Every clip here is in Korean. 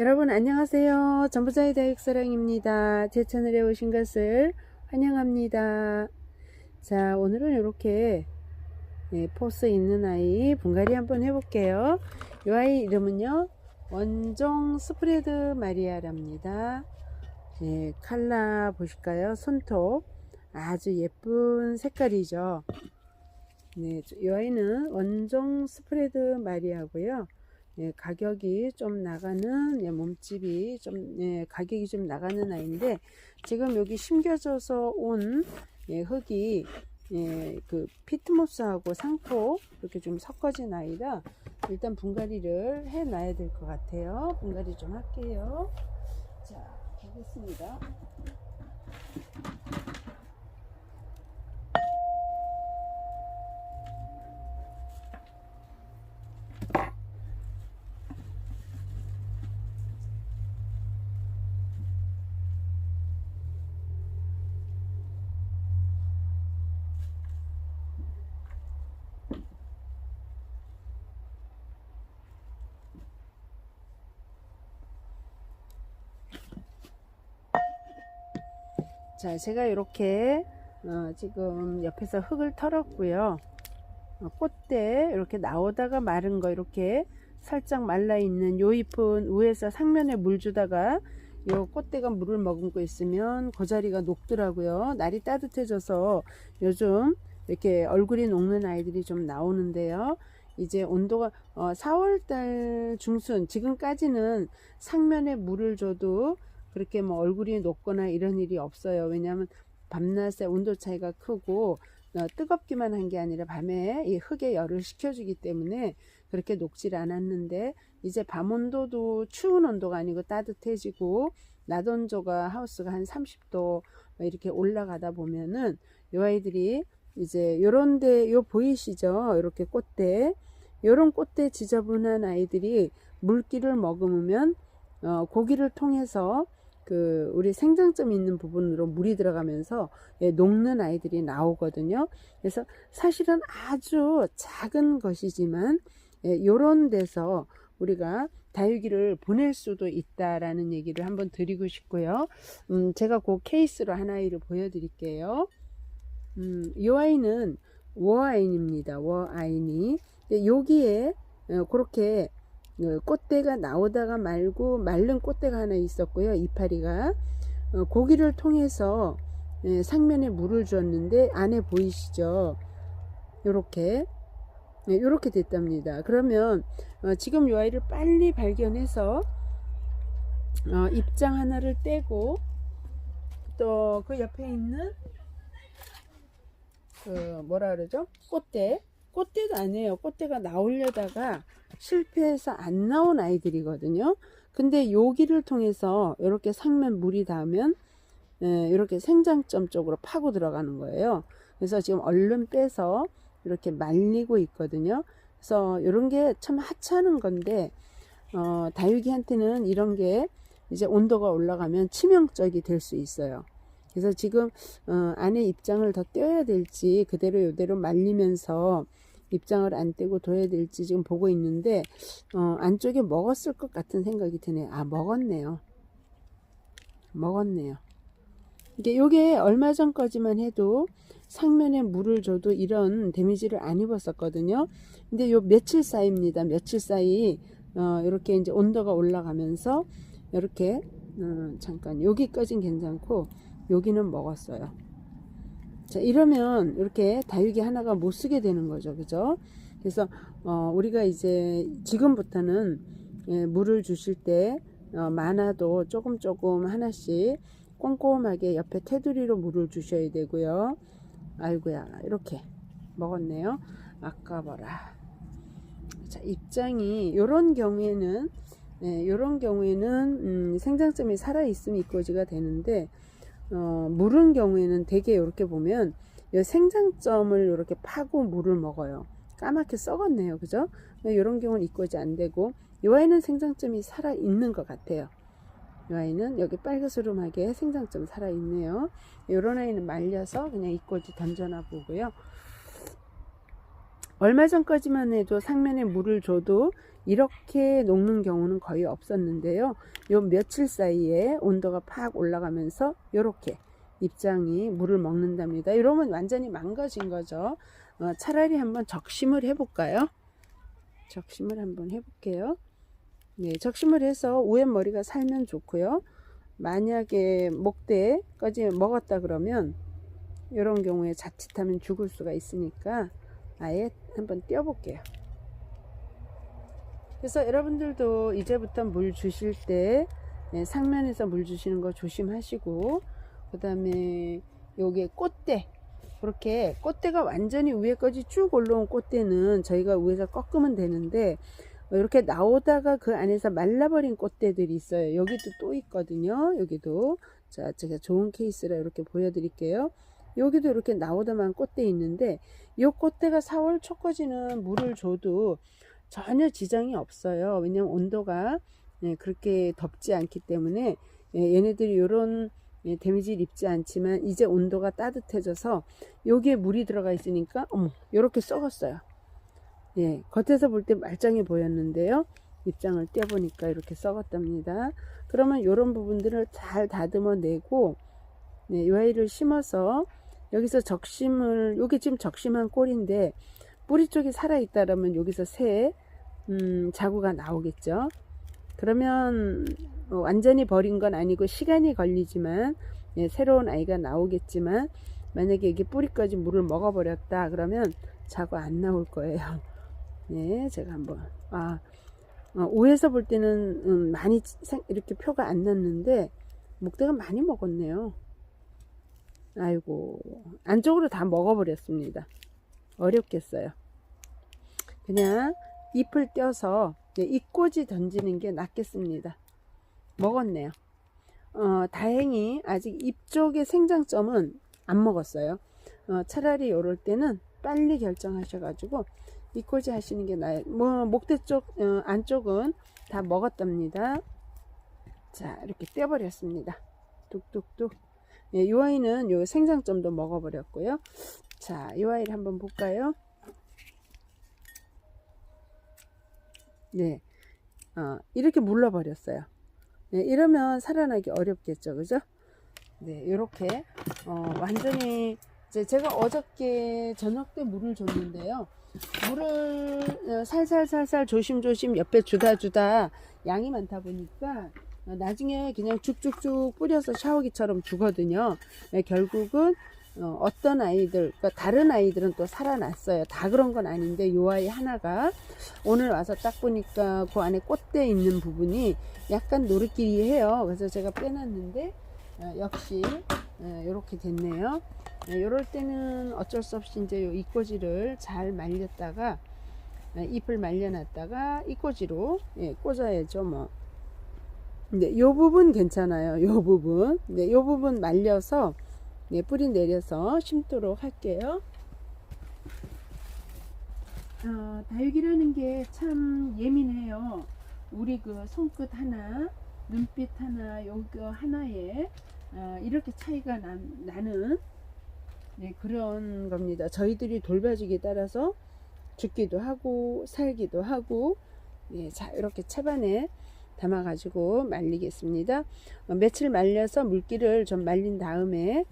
여러분 안녕하세요. 전부자의 다육사랑입니다. 제 채널에 오신 것을 환영합니다. 자 오늘은 이렇게 예, 포스 있는 아이 분갈이 한번 해볼게요. 이 아이 이름은요 원종 스프레드 마리아랍니다. 예, 칼라 보실까요? 손톱 아주 예쁜 색깔이죠. 네, 이 아이는 원종 스프레드 마리아고요. 예, 가격이 좀 나가는 예, 몸집이 좀 예, 가격이 좀 나가는 아이인데 지금 여기 심겨져서 온 예, 흙이 예, 그 피트모스하고 상토 이렇게 좀 섞어진 아이라 일단 분갈이를 해 놔야 될 것 같아요. 분갈이 좀 할게요. 자, 보겠습니다. 자, 제가 이렇게 어, 지금 옆에서 흙을 털었고요. 어, 꽃대 이렇게 나오다가 마른 거 이렇게 살짝 말라 있는 요 잎은 위에서 상면에 물 주다가 요 꽃대가 물을 머금고 있으면 그 자리가 녹더라고요. 날이 따뜻해져서 요즘 이렇게 얼굴이 녹는 아이들이 좀 나오는데요. 이제 온도가 어, 4월달 중순 지금까지는 상면에 물을 줘도 그렇게 뭐 얼굴이 녹거나 이런 일이 없어요. 왜냐하면 밤낮의 온도 차이가 크고 어, 뜨겁기만 한 게 아니라 밤에 이 흙에 열을 식혀주기 때문에 그렇게 녹질 않았는데 이제 밤 온도도 추운 온도가 아니고 따뜻해지고 낮 온도가 하우스가 한 30도 이렇게 올라가다 보면은 요 아이들이 이제 요런데 요 보이시죠? 이렇게 꽃대 요런 꽃대 지저분한 아이들이 물기를 머금으면 어, 고기를 통해서 그 우리 생장점 있는 부분으로 물이 들어가면서 예, 녹는 아이들이 나오거든요. 그래서 사실은 아주 작은 것이지만 예, 요런 데서 우리가 다육이를 보낼 수도 있다라는 얘기를 한번 드리고 싶고요. 음, 제가 그 케이스로 하나이를 보여드릴게요. 음, 이 아이는 워아인입니다. 워아인이 여기에 어, 그렇게 어, 꽃대가 나오다가 말고 마른 꽃대가 하나 있었고요. 이파리가 어, 고기를 통해서 예, 상면에 물을 주었는데 안에 보이시죠? 요렇게 네, 요렇게 됐답니다. 그러면 어, 지금 요 아이를 빨리 발견해서 어, 입장 하나를 떼고 또 그 옆에 있는 그 뭐라 그러죠? 꽃대 꽃대도 아니에요. 꽃대가 나오려다가 실패해서 안 나온 아이들이거든요. 근데 여기를 통해서 이렇게 상면 물이 닿으면 이렇게 생장점 쪽으로 파고 들어가는 거예요. 그래서 지금 얼른 빼서 이렇게 말리고 있거든요. 그래서 이런 게 참 하찮은 건데 어, 다육이한테는 이런 게 이제 온도가 올라가면 치명적이 될 수 있어요. 그래서 지금 어, 안에 입장을 더 떼어야 될지 그대로 이대로 말리면서 입장을 안 떼고 둬야 될지 지금 보고 있는데 어, 안쪽에 먹었을 것 같은 생각이 드네요. 아 먹었네요. 먹었네요. 이게 요게 얼마 전까지만 해도 상면에 물을 줘도 이런 데미지를 안 입었었거든요. 근데 요 며칠 사이입니다. 며칠 사이 어, 이렇게 이제 온도가 올라가면서 이렇게 어, 잠깐 여기까진 괜찮고 여기는 먹었어요. 자, 이러면 이렇게 다육이 하나가 못 쓰게 되는 거죠. 그죠? 그래서, 어, 우리가 이제 지금부터는 예, 물을 주실 때, 어, 많아도 조금 조금 하나씩 꼼꼼하게 옆에 테두리로 물을 주셔야 되고요. 아이고야, 이렇게 먹었네요. 아까봐라. 자, 입장이, 요런 경우에는, 예, 요런 경우에는, 음, 생장점이 살아있으면 이꼬지가 되는데, 어, 물은 경우에는 대개 이렇게 보면 이 생장점을 이렇게 파고 물을 먹어요. 까맣게 썩었네요. 그죠? 이런 경우는 이꼬지 안 되고 이 아이는 생장점이 살아 있는 것 같아요. 이 아이는 여기 빨그스름하게 생장점 살아 있네요. 이런 아이는 말려서 그냥 이꼬지 던져놔 보고요. 얼마 전까지만 해도 상면에 물을 줘도 이렇게 녹는 경우는 거의 없었는데요. 요 며칠 사이에 온도가 팍 올라가면서 이렇게 입장이 물을 먹는답니다. 이러면 완전히 망가진 거죠. 어, 차라리 한번 적심을 해볼까요? 적심을 한번 해볼게요. 네, 적심을 해서 우에 머리가 살면 좋고요. 만약에 목대까지 먹었다 그러면 이런 경우에 자칫하면 죽을 수가 있으니까 아예 한번 띄워볼게요. 그래서 여러분들도 이제부터 물 주실 때 네, 상면에서 물 주시는 거 조심하시고 그 다음에 요게 꽃대. 그렇게 꽃대가 완전히 위에까지 쭉 올라온 꽃대는 저희가 위에서 꺾으면 되는데 이렇게 나오다가 그 안에서 말라버린 꽃대들이 있어요. 여기도 또 있거든요 여기도. 자 제가 좋은 케이스라 이렇게 보여드릴게요. 여기도 이렇게 나오다만 꽃대 있는데 이 꽃대가 4월 초까지는 물을 줘도 전혀 지장이 없어요. 왜냐면 온도가 네, 그렇게 덥지 않기 때문에 예, 얘네들이 이런 예, 데미지를 입지 않지만 이제 온도가 따뜻해져서 여기에 물이 들어가 있으니까 어머 이렇게 썩었어요. 예 겉에서 볼 때 말짱해 보였는데요. 입장을 떼보니까 이렇게 썩었답니다. 그러면 이런 부분들을 잘 다듬어 내고 네, 이 아이를 심어서 여기서 적심을 여기 지금 적심한 꼴인데 뿌리 쪽이 살아 있다라면 여기서 새 음, 자구가 나오겠죠 그러면 어, 완전히 버린 건 아니고 시간이 걸리지만 예, 새로운 아이가 나오겠지만 만약에 이게 뿌리까지 물을 먹어버렸다 그러면 자고 안 나올 거예요. 네, 제가 한번 아 어, 위에서 볼 때는 음, 많이 생, 이렇게 표가 안 났는데 목대가 많이 먹었네요. 아이고 안쪽으로 다 먹어버렸습니다. 어렵겠어요. 그냥 잎을 떼어서 네, 잎꽂이 던지는 게 낫겠습니다. 먹었네요. 어, 다행히 아직 잎 쪽의 생장점은 안 먹었어요. 어, 차라리 이럴 때는 빨리 결정하셔가지고 잎꽂이 하시는 게 나아요. 뭐 목대 쪽 어, 안쪽은 다 먹었답니다. 자 이렇게 떼버렸습니다. 뚝뚝뚝. 예, 이 아이는 요 생장점도 먹어버렸고요. 자, 이 아이를 한번 볼까요? 네, 어, 이렇게 물러버렸어요. 네, 이러면 살아나기 어렵겠죠, 그죠? 네, 이렇게 어, 완전히 이제 제가 어저께 저녁 때 물을 줬는데요. 물을 어, 살살살살 조심조심 옆에 주다 주다 양이 많다 보니까 어, 나중에 그냥 쭉쭉쭉 뿌려서 샤워기처럼 주거든요. 네, 결국은 어, 떤 아이들, 그러니까 다른 아이들은 또 살아났어요. 다 그런 건 아닌데 요 아이 하나가 오늘 와서 딱 보니까 그 안에 꽃대 있는 부분이 약간 노릇끼리 해요. 그래서 제가 빼놨는데 어, 역시 이렇게 됐네요. 이럴 때는 어쩔 수 없이 이제 요 이꼬지를 잘 말렸다가 어, 잎을 말려놨다가 이꼬지로 예, 꽂아야죠. 뭐. 근데 요 부분 괜찮아요. 요 부분. 네, 요 부분 말려서 네, 뿌리 내려서 심도록 할게요. 어, 다육이라는 게 참 예민해요. 우리 그 손끝 하나, 눈빛 하나, 요거 하나에 어, 이렇게 차이가 나, 나는 네, 그런 겁니다. 저희들이 돌봐주기에 따라서 죽기도 하고 살기도 하고 네, 자 이렇게 차반에 담아 가지고 말리겠습니다. 어, 며칠 말려서 물기를 좀 말린 다음에 어,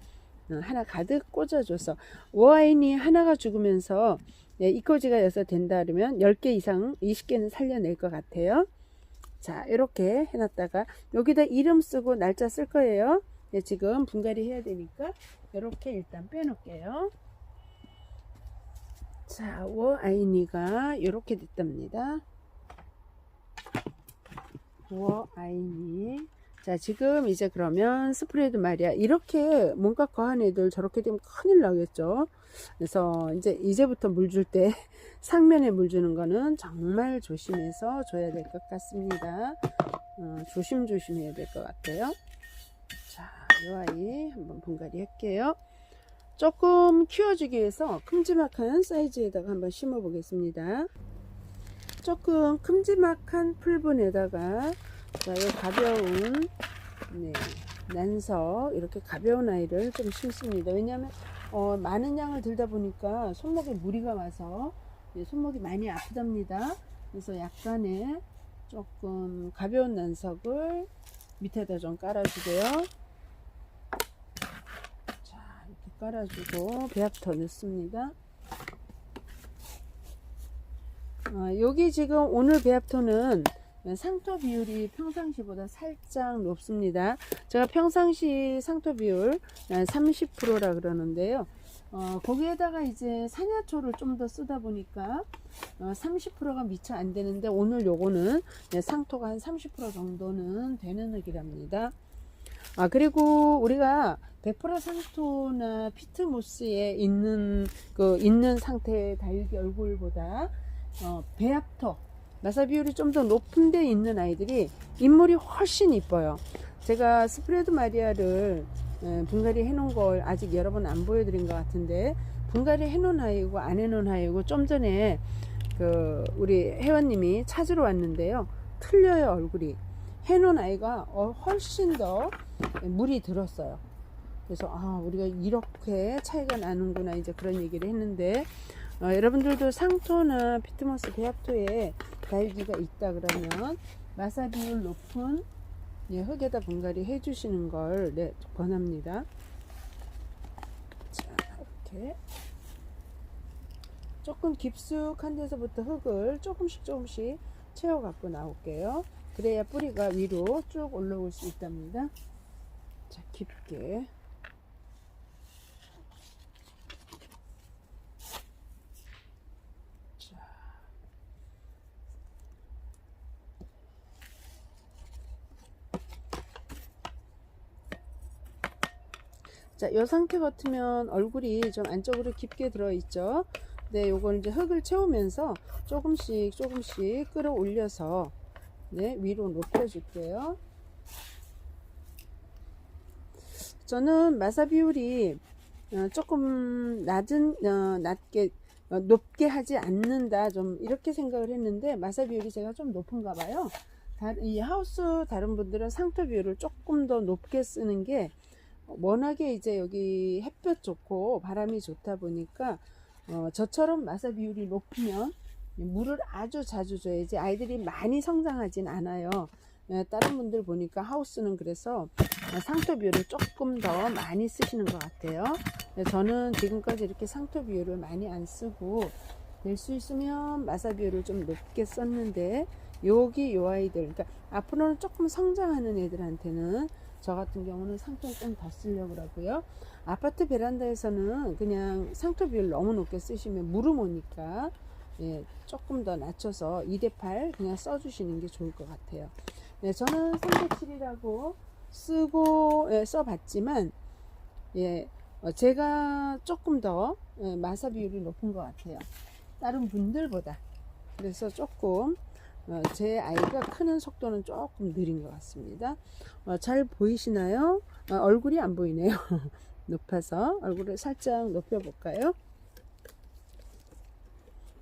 하나 가득 꽂아줘서 워아인이 하나가 죽으면서 네, 이꼬지가 여서 된다 그러면 10개 이상 20개는 살려낼 것 같아요. 자 이렇게 해놨다가 여기다 이름 쓰고 날짜 쓸 거예요. 네, 지금 분갈이 해야 되니까 이렇게 일단 빼놓을게요. 자 워아이니가 이렇게 됐답니다. 워아이니 자 지금 이제 그러면 스프레드 말이야 이렇게 뭔가 거한 애들 저렇게 되면 큰일 나겠죠? 그래서 이제 이제부터 물 줄 때 상면에 물 주는 거는 정말 조심해서 줘야 될 것 같습니다. 어, 조심조심 해야 될 것 같아요. 자이 아이 한번 분갈이 할게요. 조금 키워주기 위해서 큼지막한 사이즈에다가 한번 심어 보겠습니다. 조금 큼지막한 풀분에다가 자, 이 가벼운 네, 난석 이렇게 가벼운 아이를 좀 심습니다. 왜냐하면 어, 많은 양을 들다 보니까 손목에 무리가 와서 네, 손목이 많이 아프답니다. 그래서 약간의 조금 가벼운 난석을 밑에다 좀 깔아주고요. 자, 이렇게 깔아주고 배합토 넣습니다. 어, 여기 지금 오늘 배합토는 상토 비율이 평상시보다 살짝 높습니다. 제가 평상시 상토 비율 30%라 그러는데요. 어, 거기에다가 이제 산야초를 좀 더 쓰다 보니까 어, 30%가 미처 안 되는데 오늘 요거는 네, 상토가 한 30% 정도는 되는 흙이랍니다. 아 그리고 우리가 100% 상토나 피트모스에 있는 그 있는 상태의 다육이 얼굴보다 어, 배합토 나사 비율이 좀 더 높은 데 있는 아이들이 인물이 훨씬 이뻐요. 제가 스프레드 마리아를 예, 분갈이 해 놓은 걸 아직 여러 번 안 보여드린 것 같은데 분갈이 해 놓은 아이고 안 해 놓은 아이고 좀 전에 그 우리 회원님이 찾으러 왔는데요. 틀려요 얼굴이. 해 놓은 아이가 어, 훨씬 더 물이 들었어요. 그래서 아 우리가 이렇게 차이가 나는구나 이제 그런 얘기를 했는데 어, 여러분들도 상토나 피트모스 배합토에 다육이가 있다 그러면 마사 비율 높은 예, 흙에다 분갈이 해주시는 걸 네, 권합니다. 자, 이렇게 조금 깊숙한 데서부터 흙을 조금씩 조금씩 채워 갖고 나올게요. 그래야 뿌리가 위로 쭉 올라올 수 있답니다. 자, 깊게. 자. 자, 요 상태 같으면 얼굴이 좀 안쪽으로 깊게 들어있죠. 네, 요걸 이제 흙을 채우면서 조금씩 조금씩 끌어올려서 네, 위로 높여줄게요. 저는 마사 비율이 어, 조금 낮은, 어, 낮게, 어, 높게 하지 않는다. 좀 이렇게 생각을 했는데 마사 비율이 제가 좀 높은가 봐요. 다, 이 하우스 다른 분들은 상토 비율을 조금 더 높게 쓰는 게 워낙에 이제 여기 햇볕 좋고 바람이 좋다 보니까 어, 저처럼 마사 비율이 높으면 물을 아주 자주 줘야지 아이들이 많이 성장하진 않아요. 예, 다른 분들 보니까 하우스는 그래서 상토 비율을 조금 더 많이 쓰시는 것 같아요. 예, 저는 지금까지 이렇게 상토 비율을 많이 안 쓰고 될수 있으면 마사 비율을 좀 높게 썼는데 여기 요 아이들 그러니까 앞으로는 조금 성장하는 애들한테는 저 같은 경우는 상토를 좀 더 쓰려고 그러고요. 아파트 베란다에서는 그냥 상토 비율 너무 높게 쓰시면 무름 오니까 예, 조금 더 낮춰서 2대8 그냥 써주시는 게 좋을 것 같아요. 네, 저는 3대7이라고 쓰고 예, 써봤지만 예, 어, 제가 조금 더 예, 마사 비율이 높은 것 같아요. 다른 분들보다. 그래서 조금 어, 제 아이가 크는 속도는 조금 느린 것 같습니다. 어, 잘 보이시나요? 어, 얼굴이 안 보이네요. 높아서 얼굴을 살짝 높여볼까요?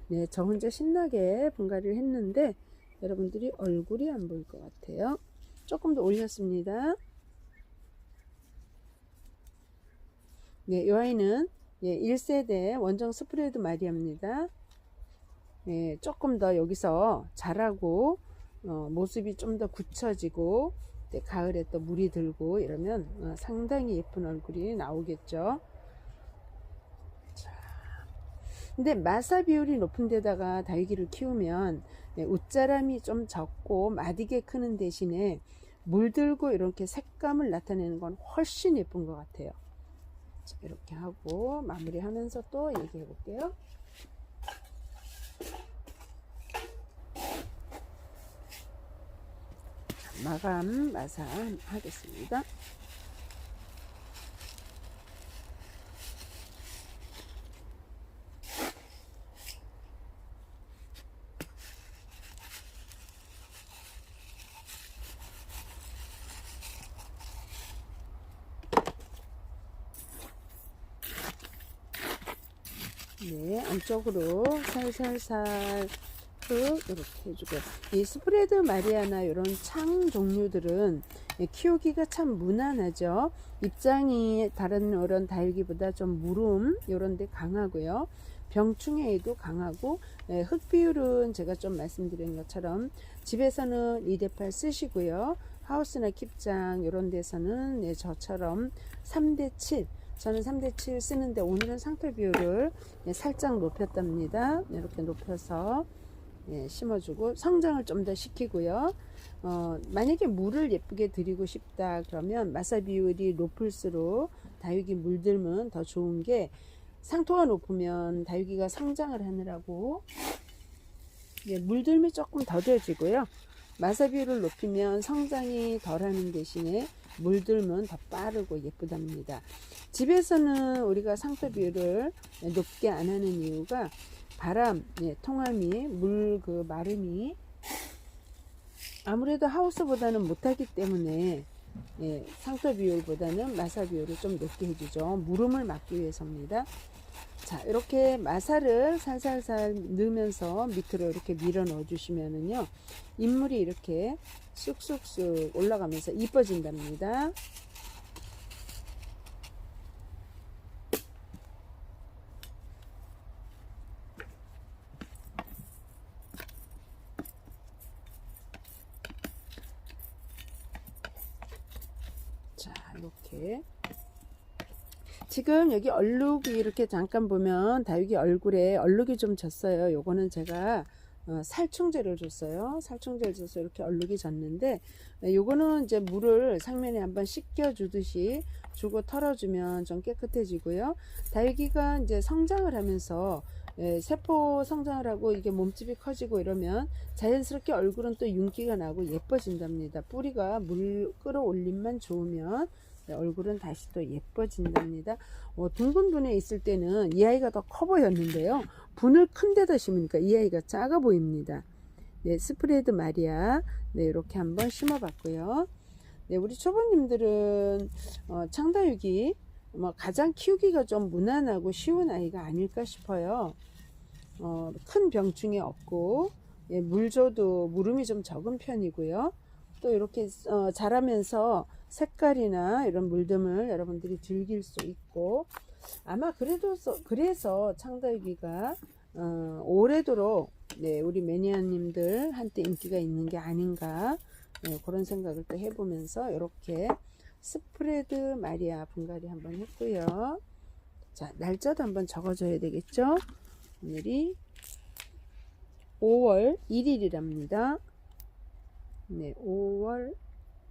네, 저 혼자 신나게 분갈이를 했는데 여러분들이 얼굴이 안 보일 것 같아요. 조금 더 올렸습니다. 네, 이 아이는 예, 1세대 원정 스프레드 마리아입니다. 예, 조금 더 여기서 자라고 어, 모습이 좀 더 굳혀지고 네, 가을에 또 물이 들고 이러면 어, 상당히 예쁜 얼굴이 나오겠죠. 자, 근데 마사 비율이 높은 데다가 다육이를 키우면 네, 웃자람이 좀 적고 마디게 크는 대신에 물들고 이렇게 색감을 나타내는 건 훨씬 예쁜 것 같아요. 자, 이렇게 하고 마무리하면서 또 얘기해 볼게요. 마감 마산 하겠습니다. 네, 안쪽으로 살살살 흙 이렇게 해주고 이 스프레드 마리아나 이런 창 종류들은 키우기가 참 무난하죠. 입장이 다른 이런 다육이보다 좀 무름 이런 데 강하고요. 병충해에도 강하고 예, 흙 비율은 제가 좀 말씀드린 것처럼 집에서는 2대8 쓰시고요. 하우스나 킵장 이런 데서는 네, 저처럼 3대7 저는 3대7 쓰는데 오늘은 상털 비율을 예, 살짝 높였답니다. 이렇게 높여서 예, 심어주고 성장을 좀 더 시키고요. 어, 만약에 물을 예쁘게 드리고 싶다 그러면 마사 비율이 높을수록 다육이 물들면 더 좋은 게 상토가 높으면 다육이가 성장을 하느라고 예, 물들미 조금 더뎌지고요. 마사 비율을 높이면 성장이 덜하는 대신에 물들면 더 빠르고 예쁘답니다. 집에서는 우리가 상토 비율을 높게 안 하는 이유가 바람, 예, 통함이, 물 그 마름이 아무래도 하우스보다는 못하기 때문에 예, 상토 비율보다는 마사 비율을 좀 높게 해주죠. 무름을 막기 위해서입니다. 자, 이렇게 마사를 살살살 넣으면서 밑으로 이렇게 밀어 넣어 주시면은요, 인물이 이렇게 쑥쑥쑥 올라가면서 이뻐진답니다. 자, 이렇게. 지금 여기 얼룩이 이렇게 잠깐 보면 다육이 얼굴에 얼룩이 좀 졌어요. 요거는 제가 어, 살충제를 줬어요. 살충제를 줘서 이렇게 얼룩이 졌는데 네, 요거는 이제 물을 상면에 한번 씻겨 주듯이 주고 털어주면 좀 깨끗해지고요. 다육이가 이제 성장을 하면서 예, 세포 성장을 하고 이게 몸집이 커지고 이러면 자연스럽게 얼굴은 또 윤기가 나고 예뻐진답니다. 뿌리가 물 끌어올림만 좋으면 네, 얼굴은 다시 또 예뻐진답니다. 어, 둥근 분에 있을 때는 이 아이가 더 커 보였는데요. 분을 큰 데다 심으니까 이 아이가 작아 보입니다. 네, 스프레드 마리아. 네, 이렇게 한번 심어봤고요. 네, 우리 초보님들은 어, 창다육이 뭐 가장 키우기가 좀 무난하고 쉬운 아이가 아닐까 싶어요. 어, 큰 병충해 없고 예, 물 줘도 물음이 좀 적은 편이고요. 또 이렇게 어, 자라면서 색깔이나 이런 물듬을 여러분들이 즐길 수 있고 아마 그래도 서- 그래서 창달기가 어, 오래도록 네, 우리 매니아님들 한테 인기가 있는 게 아닌가 네, 그런 생각을 또 해보면서 이렇게 스프레드 마리아 분갈이 한번 했고요. 자 날짜도 한번 적어줘야 되겠죠. 오늘이 5월 1일이랍니다. 네, 5월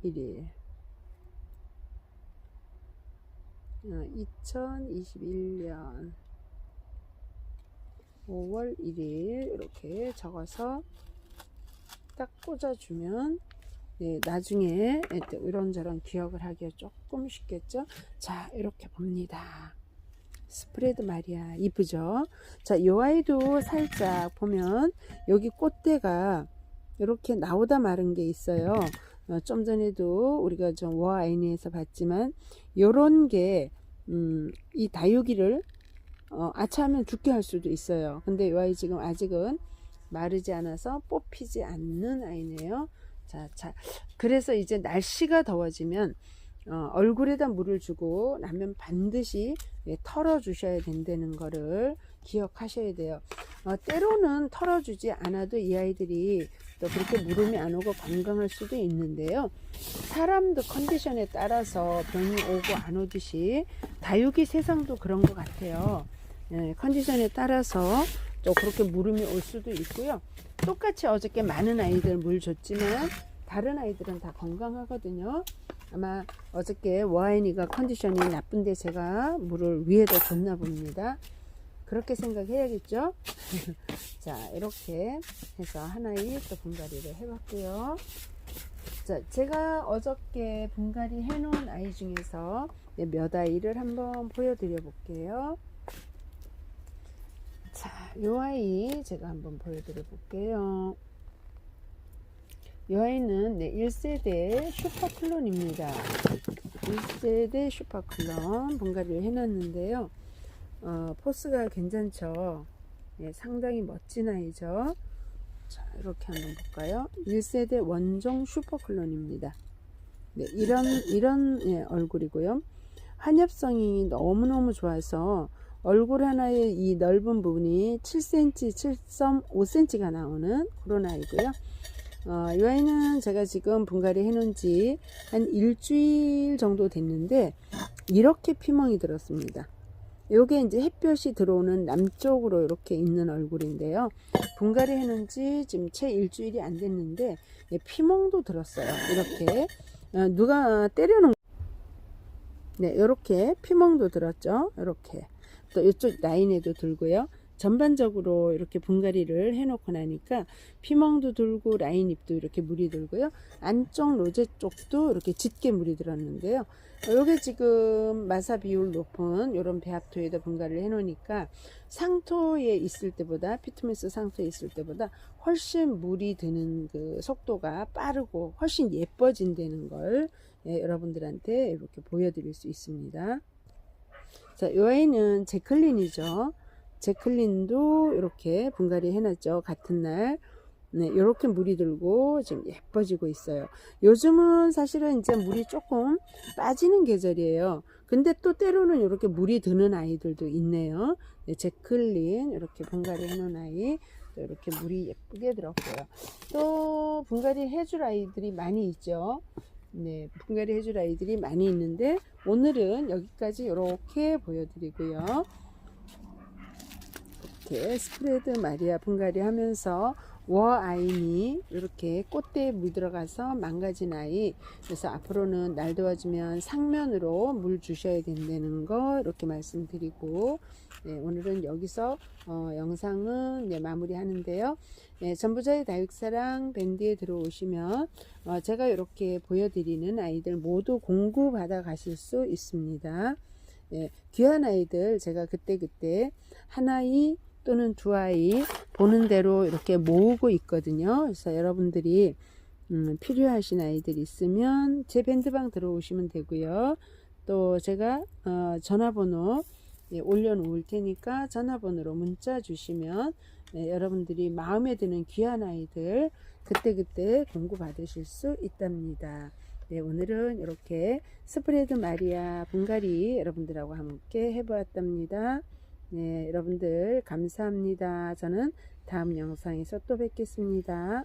1일. 어, 2021년 5월 1일 이렇게 적어서 딱 꽂아주면 네, 나중에 또 이런저런 기억을 하기가 조금 쉽겠죠. 자, 이렇게 봅니다. 스프레드 마리아 이쁘죠? 자, 요 아이도 살짝 보면 여기 꽃대가 이렇게 나오다 마른 게 있어요. 어, 좀 전에도 우리가 좀 워아이니에서 봤지만 요런 게 음, 이 다육이를 어, 아차하면 죽게 할 수도 있어요. 근데 이 아이 지금 아직은 마르지 않아서 뽑히지 않는 아이네요. 자, 자, 그래서 이제 날씨가 더워지면 어, 얼굴에다 물을 주고 나면 반드시 예, 털어 주셔야 된다는 거를 기억하셔야 돼요. 어, 때로는 털어주지 않아도 이 아이들이 또 그렇게 물음이 안 오고 건강할 수도 있는데요. 사람도 컨디션에 따라서 병이 오고 안 오듯이 다육이 세상도 그런 것 같아요. 예, 컨디션에 따라서 또 그렇게 물음이 올 수도 있고요. 똑같이 어저께 많은 아이들 물 줬지만 다른 아이들은 다 건강하거든요. 아마 어저께 와인이가 컨디션이 나쁜데 제가 물을 위에다 줬나 봅니다. 그렇게 생각해야겠죠? 자, 이렇게 해서 하나의 또 분갈이를 해봤고요. 자, 제가 어저께 분갈이 해놓은 아이 중에서 네, 몇 아이를 한번 보여드려 볼게요. 자, 요 아이 제가 한번 보여드려 볼게요. 이 아이는 네, 1세대 슈퍼클론입니다. 1세대 슈퍼클론 분갈이를 해놨는데요. 어, 포스가 괜찮죠. 예, 상당히 멋진 아이죠. 자, 이렇게 한번 볼까요? 1세대 원종 슈퍼클론입니다. 네, 이런, 이런 예, 얼굴이고요. 한엽성이 너무너무 좋아서 얼굴 하나의 이 넓은 부분이 7cm, 7.5cm가 나오는 그런 아이고요. 어, 이 아이는 제가 지금 분갈이 해놓은 지 한 일주일 정도 됐는데 이렇게 피멍이 들었습니다. 요게 이제 햇볕이 들어오는 남쪽으로 이렇게 있는 얼굴인데요. 분갈이 해놓은 지 지금 채 일주일이 안 됐는데 예, 피멍도 들었어요. 이렇게 어, 누가 때려놓은 네, 이렇게 피멍도 들었죠. 이렇게 또 이쪽 라인에도 들고요. 전반적으로 이렇게 분갈이를 해놓고 나니까 피멍도 들고 라인 잎도 이렇게 물이 들고요. 안쪽 로제 쪽도 이렇게 짙게 물이 들었는데요. 요게 지금 마사 비율 높은 이런 배합토에다 분갈이를 해놓으니까 상토에 있을 때보다 피트미스 상토에 있을 때보다 훨씬 물이 드는 그 속도가 빠르고 훨씬 예뻐진다는 걸 예, 여러분들한테 이렇게 보여드릴 수 있습니다. 자, 이 아이는 제클린이죠. 제클린도 이렇게 분갈이 해놨죠. 같은 날. 네, 이렇게 물이 들고 지금 예뻐지고 있어요. 요즘은 사실은 이제 물이 조금 빠지는 계절이에요. 근데 또 때로는 이렇게 물이 드는 아이들도 있네요. 네, 제클린 이렇게 분갈이 해놓은 아이 또 이렇게 물이 예쁘게 들었고요. 또 분갈이 해줄 아이들이 많이 있죠. 네, 분갈이 해줄 아이들이 많이 있는데 오늘은 여기까지 이렇게 보여드리고요. 이렇게 스프레드 마리아 분갈이 하면서 워 아이니 이렇게 꽃대에 물 들어가서 망가진 아이. 그래서 앞으로는 날 도와주면 상면으로 물 주셔야 된다는 거 이렇게 말씀드리고 네, 오늘은 여기서 어, 영상은 네, 마무리 하는데요. 네, 전부자의 다육사랑 밴드에 들어오시면 어, 제가 이렇게 보여드리는 아이들 모두 공구 받아 가실 수 있습니다. 네, 귀한 아이들 제가 그때그때 하나이 또는 두 아이 보는 대로 이렇게 모으고 있거든요. 그래서 여러분들이 음, 필요하신 아이들 있으면 제 밴드방 들어오시면 되고요. 또 제가 어, 전화번호 예, 올려놓을 테니까 전화번호로 문자 주시면 예, 여러분들이 마음에 드는 귀한 아이들 그때그때 공구 받으실 수 있답니다. 네, 오늘은 이렇게 스프레드 마리아 분갈이 여러분들하고 함께 해보았답니다. 네, 여러분들 감사합니다. 저는 다음 영상에서 또 뵙겠습니다.